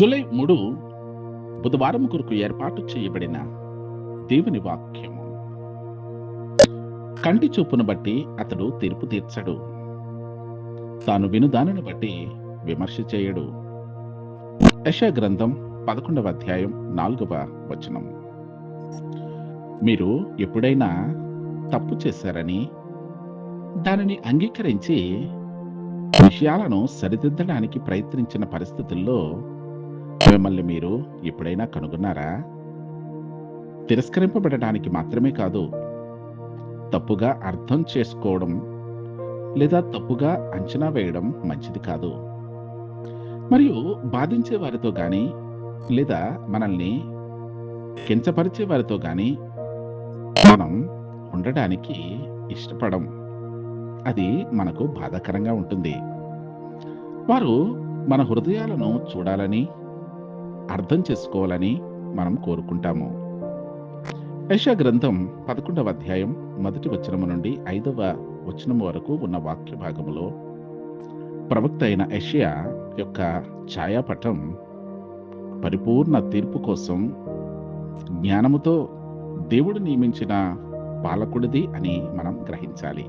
July మూడు బుధవారం కొరకు ఏర్పాటు చేయబడిన దేవుని వాక్యము కంటి చూపును బట్టి అతడు తీర్పు తీర్చడు. తాను వినుదానిని బట్టి విమర్శ చేయడు. యశా గ్రంథం పదకొండవ అధ్యాయం నాలుగవ వచనం. మీరు ఎప్పుడైనా తప్పు చేశారని దానిని అంగీకరించి విషయాలను సరిదిద్దడానికి ప్రయత్నించిన పరిస్థితుల్లో మిమ్మల్ని మీరు ఎప్పుడైనా కనుగొన్నారా? తిరస్కరింపబడటానికి మాత్రమే కాదు తప్పుగా అర్థం చేసుకోవడం లేదా తప్పుగా అంచనా వేయడం మంచిది కాదు. మరియు బాధించే వారితో కానీ లేదా మనల్ని కించపరిచే వారితో కానీ మనం ఉండడానికి ఇష్టపడం అది మనకు బాధాకరంగా ఉంటుంది. వారు మన హృదయాలను చూడాలని అర్థం చేసుకోవాలని మనం కోరుకుంటాము. యశా గ్రంథం పదకొండవ అధ్యాయం మొదటి వచనము నుండి ఐదవ వచనము వరకు ఉన్న వాక్య భాగములో ప్రవక్త అయిన యషియా యొక్క ఛాయాపటం పరిపూర్ణ తీర్పు కోసం జ్ఞానముతో దేవుడు నియమించిన పాలకుడిది అని మనం గ్రహించాలి.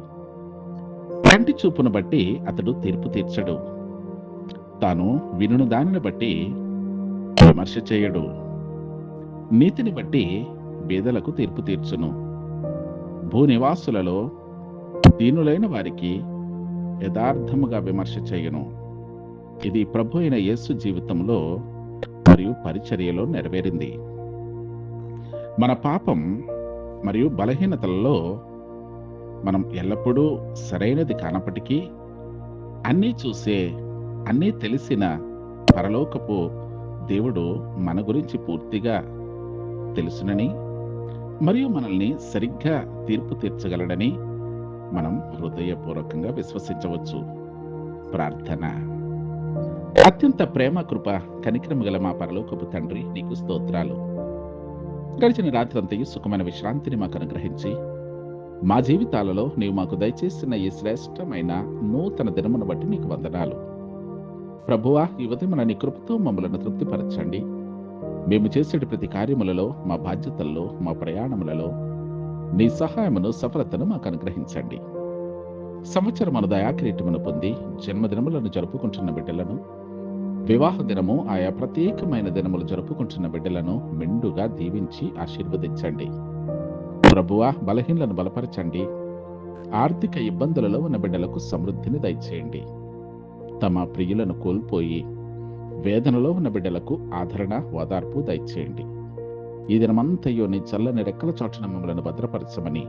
కంటి చూపును బట్టి అతడు తీర్పు తీర్చడు. తాను వినును దానిని బట్టి విమర్శ చేయడు. నీతిని బట్టి బీదలకు తీర్పు తీర్చును. భూనివాసులలో దీనులైన వారికి యథార్థముగా విమర్శ చేయను. ఇది ప్రభు అయిన యేసు జీవితంలో మరియు పరిచర్యలో నెరవేరింది. మన పాపం మరియు బలహీనతలలో మనం ఎల్లప్పుడూ సరైనది కానప్పటికీ అన్నీ చూసే అన్నీ తెలిసిన పరలోకపు దేవుడు మన గురించి పూర్తిగా తెలుసునని మరియు మనల్ని సరిగ్గా తీర్పు తీర్చగలడని మనం హృదయపూర్వకంగా విశ్వసించవచ్చు. ప్రార్థన. అత్యంత ప్రేమ కృప కనికరము గల మా పరలోకపు తండ్రి నీకు స్తోత్రాలు. గడిచిన రాత్రంతయు సుఖమైన విశ్రాంతిని మాకు అనుగ్రహించి మా జీవితాలలో నీవు మాకు దయచేసిన ఈ శ్రేష్టమైన నూతన దినమును బట్టి నీకు వందనాలు. ప్రభువా ఈ ఉదయం నీ కృపతో మమ్మలను తృప్తిపరచండి. మేము చేసేటి ప్రతి కార్యములలో మా బాధ్యతల్లో మా ప్రయాణములలో నీ సహాయమును సఫలతను మాకు అనుగ్రహించండి. సంవత్సరం మన దయాకిరీటమును పొంది జన్మదినములను జరుపుకుంటున్న బిడ్డలను వివాహ దినము ఆయా ప్రత్యేకమైన దినములు జరుపుకుంటున్న బిడ్డలను మెండుగా దీవించి ఆశీర్వదించండి. ప్రభువా బలహీనలను బలపరచండి. ఆర్థిక ఇబ్బందులలో ఉన్న బిడ్డలకు సమృద్ధిని దయచేయండి. తమ ప్రియులను కోల్పోయి వేదనలో ఉన్న బిడ్డలకు ఆదరణ ఓదార్పు దయచేయండి. ఈ దినమంతయో నీ చల్లని రెక్కల చోటన మమ్మలను భద్రపరచమని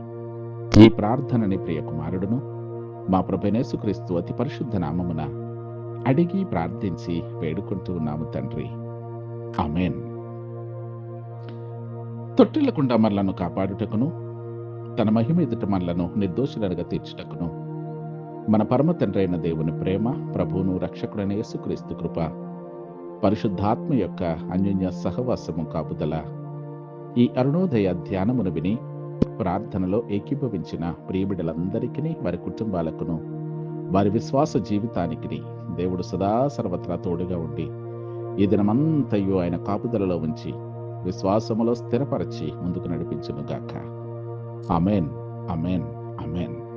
ఈ ప్రార్థనని ప్రియ కుమారుడును మా ప్రభనేసుక్రీస్తు అతి పరిశుద్ధ నామమున అడిగి ప్రార్థించి వేడుకుంటూ ఉన్నాము తండ్రి. ఆమెన్. తొట్టిల్లకుండా మనలను కాపాడుటకును తన మహిమ ఎదుట మనలను నిర్దోషులనుగా తీర్చుటకును మన పరమ తండ్రి అయిన దేవుని ప్రేమ ప్రభువును రక్షకుడైన యేసుక్రీస్తు కృప పరిశుద్ధాత్మ యొక్క అన్యోన్య సహవాసము కాపుదల ఈ అరుణోదయ ధ్యానమును విని ప్రార్థనలో ఏకీభవించిన ప్రియబిడలందరికీ వారి కుటుంబాలకును వారి విశ్వాస జీవితానికి దేవుడు సదా సర్వత్రా తోడుగా ఉండి ఈ దినమంతయు ఆయన కాపుదలలో ఉంచి విశ్వాసములో స్థిరపరచి ముందుకు నడిపించునుగాక. Amen amen amen